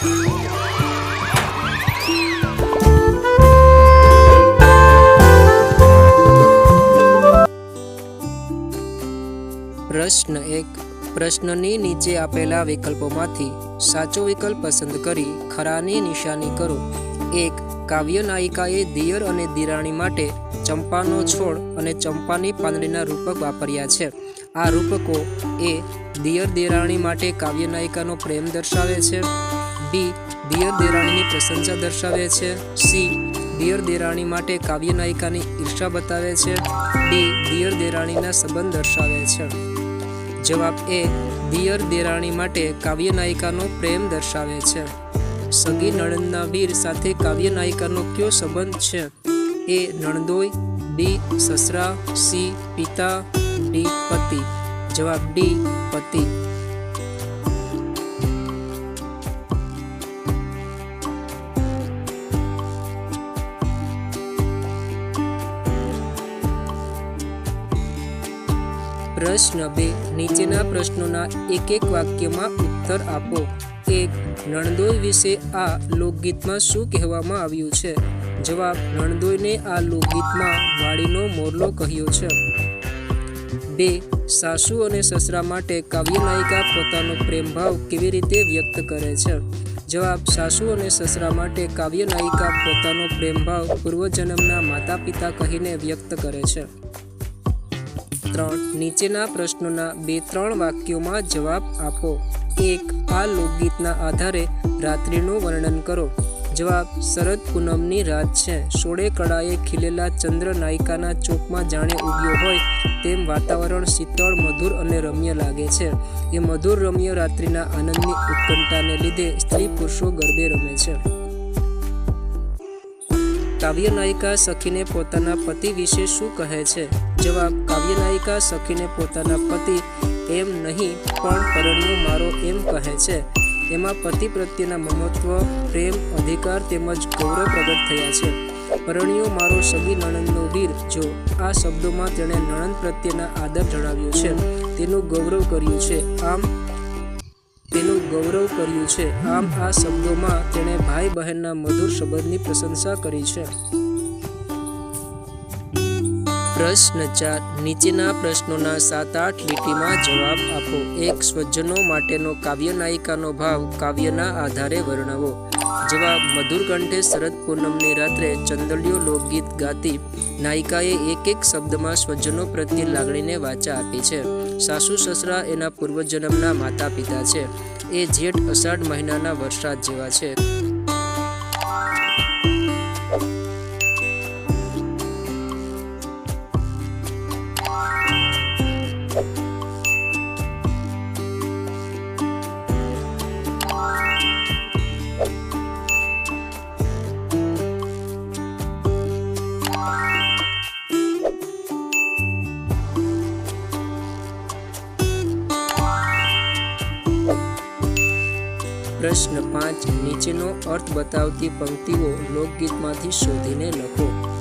પ્રશ્ન એક. પ્રશ્નની નીચે આપેલા વિકલ્પોમાંથી સાચો વિકલ્પ પસંદ કરી ખરાની નિશાની કરો. એક. કાવ્ય નાયિકાએ દિયર અને દિરાણી માટે ચંપાનો છોડ અને ચંપાની પાંદડીના રૂપક વાપર્યા છે. આ રૂપકો એ દિયર દિરાણી માટે કાવ્ય નાયિકાનો પ્રેમ દર્શાવે છે. બી. દિયર દેરાણીની પ્રશંસા દર્શાવે છે. સી. દિયર દેરાણી માટે કાવ્ય નાયિકાની ઈર્ષા બતાવે છે. ડી. દિયર દેરાણીના સંબંધ દર્શાવે છે. જવાબ એ. દિયર દેરાણી માટે કાવ્ય નાયિકાનો પ્રેમ દર્શાવે છે. સગી નણંદના વીર સાથે કાવ્ય નાયિકાનો કયો સંબંધ છે? એ. નણદોઈ બી. સસરા. સી. પિતા. ડી. પતિ. જવાબ ડી. પતિ. પ્રશ્ન બે. નીચેના પ્રશ્નોના એક એક વાક્યમાં ઉત્તર આપો. એક, નણદોઈ વિશે આ લોકગીતમાં શું કહેવામાં આવ્યું છે? જવાબ, નણદોઈને આ લોકગીતમાં વાડીનો મોરલો કહ્યો છે. બે, સાસુ અને સસરા માટે કાવ્ય નાયિકા પોતાનો પ્રેમભાવ કેવી રીતે વ્યક્ત કરે છે? જવાબ, સાસુ અને સસરા માટે કાવ્ય નાયિકા પોતાનો પ્રેમભાવ પૂર્વજન્મના માતા પિતા કહીને વ્યક્ત કરે છે. ત્રણ નીચેના પ્રશ્નોના બે ત્રણ વાક્યોમાં જવાબ આપો. એક, આ લોકગીતના આધારે રાત્રિનું વર્ણન કરો. જવાબ, શરદ પૂનમની રાત છે. સોળે કળાએ ખીલેલા ચંદ્ર નાયિકાના ચોકમાં જાણે ઉગ્યો હોય તેમ વાતાવરણ શીતળ, મધુર અને રમ્ય લાગે છે. એ મધુર રમ્ય રાત્રિના આનંદની ઉત્કંઠાને લીધે સ્ત્રી પુરુષો ગરબે રમે છે. કાવ્ય નાયિકા સખીને પોતાના પતિ વિશે શું કહે છે? જવાબ કાવ્ય નાયિકા સખીને પોતાના પતિ એમ નહીં, પણ પરણ્યો મારો એમ કહે છે. એમાં પતિ પ્રત્યેના મમત્વ, પ્રેમ, અધિકાર તેમજ ગૌરવ પ્રગટ થયા છે. પરણ્યો મારો સગી નણંદનો વીર, જો આ શબ્દોમાં તેણે નણંદ પ્રત્યેના આદર જણાવ્યો છે. તેનું ગૌરવ કર્યું છે. આમ ગૌરવ કર્યું છે. આમ આ શબ્દોમાં તેણે ભાઈ બહેનના મધુર સંબંધની પ્રશંસા કરી છે. પ્રશ્ન ચાર નીચેના પ્રશ્નોના સાત આઠ લીટીમાં જવાબ આપો. એક, સ્વજનો માટેનો કાવ્ય નાયિકાનો ભાવ કાવ્યના આધારે વર્ણવો. જવાબ મધુર કંઠે શરદ પૂનમની રાત્રે ચંદલિયો લોકગીત ગાતી નાયિકાએ એક એક શબ્દમાં સ્વજનો પ્રત્યે લાગણીને વાચા આપી છે. સાસુ સસરા એના પૂર્વજન્મના માતા પિતા છે. એ જેઠ અષાઢ મહિનાના વરસાદ જેવા છે. પ્રશ્ન પાંચ. નીચેનો અર્થ બતાવતી પંક્તિઓ લોકગીતમાંથી શોધીને લખો.